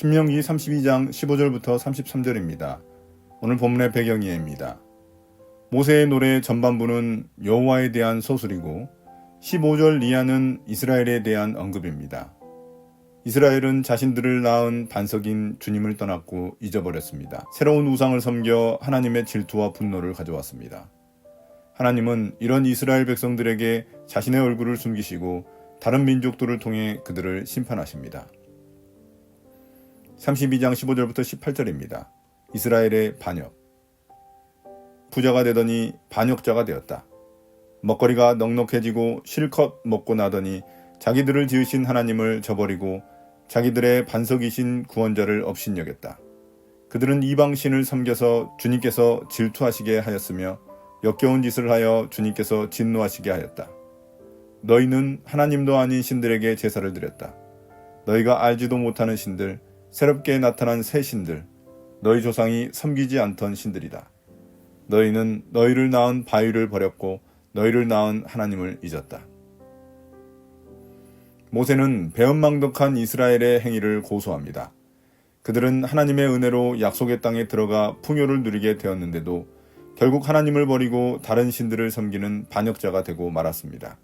신명기 32장 15절부터 33절입니다. 오늘 본문의 배경이입니다. 모세의 노래 전반부는 여호와에 대한 소술이고 15절 이하는 이스라엘에 대한 언급입니다. 이스라엘은 자신들을 낳은 반석인 주님을 떠났고 잊어버렸습니다. 새로운 우상을 섬겨 하나님의 질투와 분노를 가져왔습니다. 하나님은 이런 이스라엘 백성들에게 자신의 얼굴을 숨기시고 다른 민족들을 통해 그들을 심판하십니다. 32장 15절부터 18절입니다. 이스라엘의 반역. 부자가 되더니 반역자가 되었다. 먹거리가 넉넉해지고 실컷 먹고 나더니 자기들을 지으신 하나님을 저버리고 자기들의 반석이신 구원자를 업신여겼다. 그들은 이방신을 섬겨서 주님께서 질투하시게 하였으며 역겨운 짓을 하여 주님께서 진노하시게 하였다. 너희는 하나님도 아닌 신들에게 제사를 드렸다. 너희가 알지도 못하는 신들, 새롭게 나타난 새 신들, 너희 조상이 섬기지 않던 신들이다. 너희는 너희를 낳은 바위를 버렸고 너희를 낳은 하나님을 잊었다. 모세는 배은망덕한 이스라엘의 행위를 고소합니다. 그들은 하나님의 은혜로 약속의 땅에 들어가 풍요를 누리게 되었는데도 결국 하나님을 버리고 다른 신들을 섬기는 반역자가 되고 말았습니다.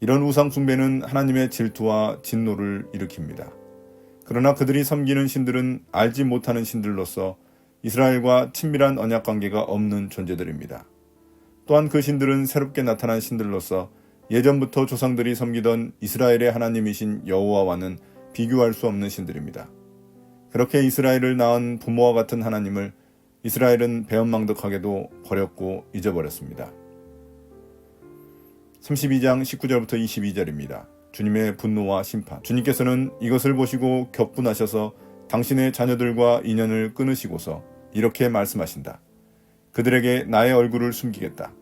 이런 우상 숭배는 하나님의 질투와 진노를 일으킵니다. 그러나 그들이 섬기는 신들은 알지 못하는 신들로서 이스라엘과 친밀한 언약 관계가 없는 존재들입니다. 또한 그 신들은 새롭게 나타난 신들로서 예전부터 조상들이 섬기던 이스라엘의 하나님이신 여호와와는 비교할 수 없는 신들입니다. 그렇게 이스라엘을 낳은 부모와 같은 하나님을 이스라엘은 배은망덕하게도 버렸고 잊어버렸습니다. 32장 19절부터 22절입니다. 주님의 분노와 심판. 주님께서는 이것을 보시고 격분하셔서 당신의 자녀들과 인연을 끊으시고서 이렇게 말씀하신다. 그들에게 나의 얼굴을 숨기겠다.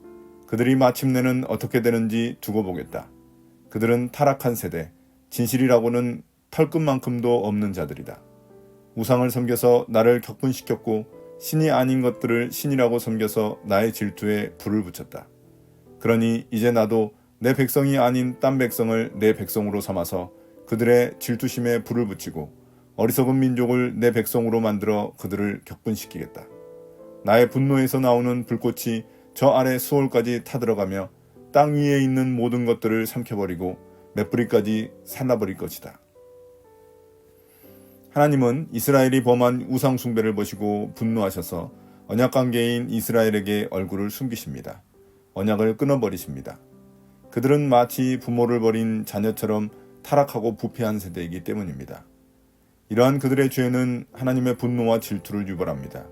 그들이 마침내는 어떻게 되는지 두고 보겠다. 그들은 타락한 세대, 진실이라고는 털끝만큼도 없는 자들이다. 우상을 섬겨서 나를 격분시켰고 신이 아닌 것들을 신이라고 섬겨서 나의 질투에 불을 붙였다. 그러니 이제 나도 내 백성이 아닌 딴 백성을 내 백성으로 삼아서 그들의 질투심에 불을 붙이고 어리석은 민족을 내 백성으로 만들어 그들을 격분시키겠다. 나의 분노에서 나오는 불꽃이 저 아래 수월까지 타들어가며 땅 위에 있는 모든 것들을 삼켜버리고 맷뿌리까지 살라버릴 것이다. 하나님은 이스라엘이 범한 우상 숭배를 보시고 분노하셔서 언약 관계인 이스라엘에게 얼굴을 숨기십니다. 언약을 끊어버리십니다. 그들은 마치 부모를 버린 자녀처럼 타락하고 부패한 세대이기 때문입니다. 이러한 그들의 죄는 하나님의 분노와 질투를 유발합니다.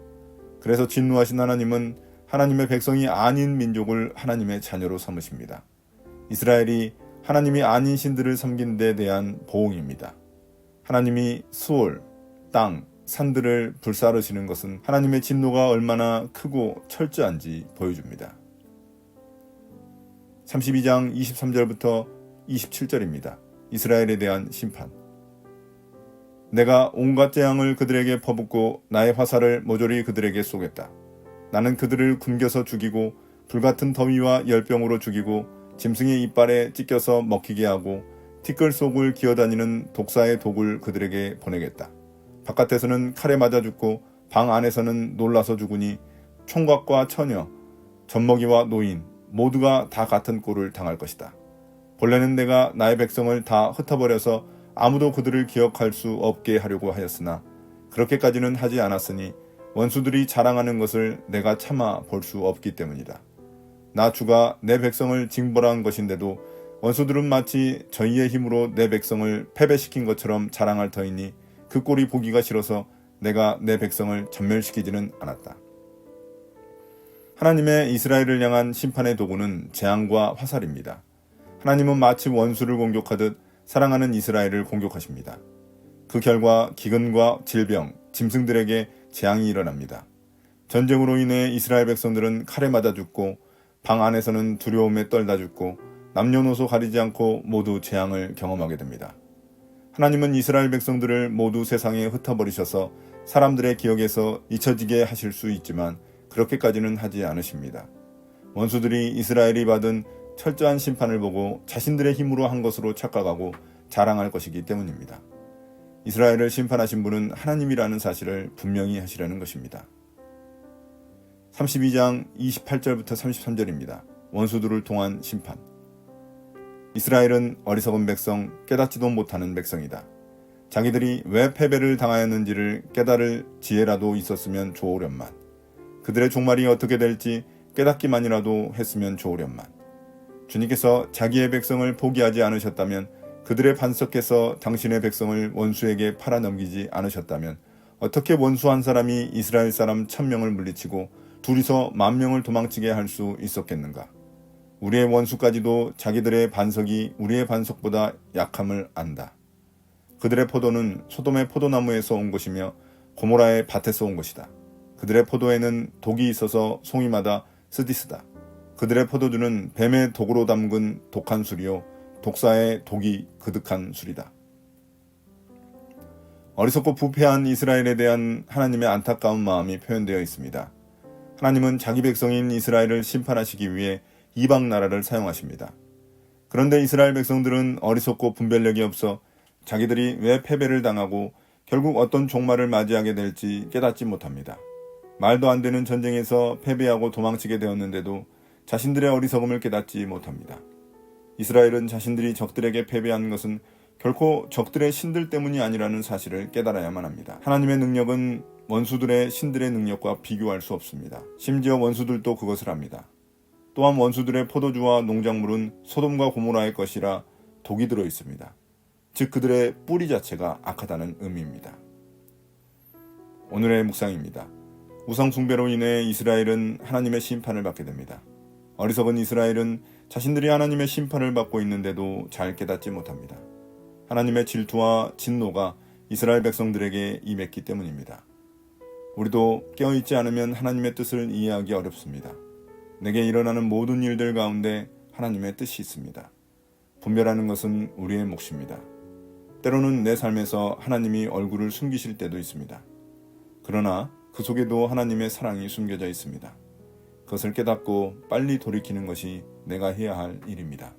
그래서 진노하신 하나님은 하나님의 백성이 아닌 민족을 하나님의 자녀로 삼으십니다. 이스라엘이 하나님이 아닌 신들을 섬긴 데 대한 보응입니다. 하나님이 수월, 땅, 산들을 불사르시는 것은 하나님의 진노가 얼마나 크고 철저한지 보여줍니다. 32장 23절부터 27절입니다. 이스라엘에 대한 심판. 내가 온갖 재앙을 그들에게 퍼붓고 나의 화살을 모조리 그들에게 쏘겠다. 나는 그들을 굶겨서 죽이고 불같은 더위와 열병으로 죽이고 짐승의 이빨에 찢겨서 먹히게 하고 티끌 속을 기어다니는 독사의 독을 그들에게 보내겠다. 바깥에서는 칼에 맞아 죽고 방 안에서는 놀라서 죽으니 총각과 처녀, 젖먹이와 노인 모두가 다 같은 꼴을 당할 것이다. 본래는 내가 나의 백성을 다 흩어버려서 아무도 그들을 기억할 수 없게 하려고 하였으나 그렇게까지는 하지 않았으니 원수들이 자랑하는 것을 내가 참아 볼 수 없기 때문이다. 나 주가 내 백성을 징벌한 것인데도 원수들은 마치 저희의 힘으로 내 백성을 패배시킨 것처럼 자랑할 터이니 그 꼴이 보기가 싫어서 내가 내 백성을 전멸시키지는 않았다. 하나님의 이스라엘을 향한 심판의 도구는 재앙과 화살입니다. 하나님은 마치 원수를 공격하듯 사랑하는 이스라엘을 공격하십니다. 그 결과 기근과 질병, 짐승들에게 재앙이 일어납니다. 전쟁으로 인해 이스라엘 백성들은 칼에 맞아 죽고 방 안에서는 두려움에 떨다 죽고 남녀노소 가리지 않고 모두 재앙을 경험하게 됩니다. 하나님은 이스라엘 백성들을 모두 세상에 흩어버리셔서 사람들의 기억에서 잊혀지게 하실 수 있지만 그렇게까지는 하지 않으십니다. 원수들이 이스라엘이 받은 철저한 심판을 보고 자신들의 힘으로 한 것으로 착각하고 자랑할 것이기 때문입니다. 이스라엘을 심판하신 분은 하나님이라는 사실을 분명히 하시려는 것입니다. 32장 28절부터 33절입니다. 원수들을 통한 심판. 이스라엘은 어리석은 백성, 깨닫지도 못하는 백성이다. 자기들이 왜 패배를 당하였는지를 깨달을 지혜라도 있었으면 좋으련만. 그들의 종말이 어떻게 될지 깨닫기만이라도 했으면 좋으련만. 주님께서 자기의 백성을 포기하지 않으셨다면 그들의 반석에서 당신의 백성을 원수에게 팔아넘기지 않으셨다면 어떻게 원수 한 사람이 이스라엘 사람 천명을 물리치고 둘이서 만 명을 도망치게 할 수 있었겠는가? 우리의 원수까지도 자기들의 반석이 우리의 반석보다 약함을 안다. 그들의 포도는 소돔의 포도나무에서 온 것이며 고모라의 밭에서 온 것이다. 그들의 포도에는 독이 있어서 송이마다 쓰디스다. 그들의 포도주는 뱀의 독으로 담근 독한 술이요 독사의 독이 그득한 술이다. 어리석고 부패한 이스라엘에 대한 하나님의 안타까운 마음이 표현되어 있습니다. 하나님은 자기 백성인 이스라엘을 심판하시기 위해 이방 나라를 사용하십니다. 그런데 이스라엘 백성들은 어리석고 분별력이 없어 자기들이 왜 패배를 당하고 결국 어떤 종말을 맞이하게 될지 깨닫지 못합니다. 말도 안 되는 전쟁에서 패배하고 도망치게 되었는데도 자신들의 어리석음을 깨닫지 못합니다. 이스라엘은 자신들이 적들에게 패배한 것은 결코 적들의 신들 때문이 아니라는 사실을 깨달아야만 합니다. 하나님의 능력은 원수들의 신들의 능력과 비교할 수 없습니다. 심지어 원수들도 그것을 합니다. 또한 원수들의 포도주와 농작물은 소돔과 고모라의 것이라 독이 들어 있습니다. 즉 그들의 뿌리 자체가 악하다는 의미입니다. 오늘의 묵상입니다. 우상 숭배로 인해 이스라엘은 하나님의 심판을 받게 됩니다. 어리석은 이스라엘은 자신들이 하나님의 심판을 받고 있는데도 잘 깨닫지 못합니다. 하나님의 질투와 진노가 이스라엘 백성들에게 임했기 때문입니다. 우리도 깨어있지 않으면 하나님의 뜻을 이해하기 어렵습니다. 내게 일어나는 모든 일들 가운데 하나님의 뜻이 있습니다. 분별하는 것은 우리의 몫입니다. 때로는 내 삶에서 하나님이 얼굴을 숨기실 때도 있습니다. 그러나 그 속에도 하나님의 사랑이 숨겨져 있습니다. 그것을 깨닫고 빨리 돌이키는 것이 내가 해야 할 일입니다.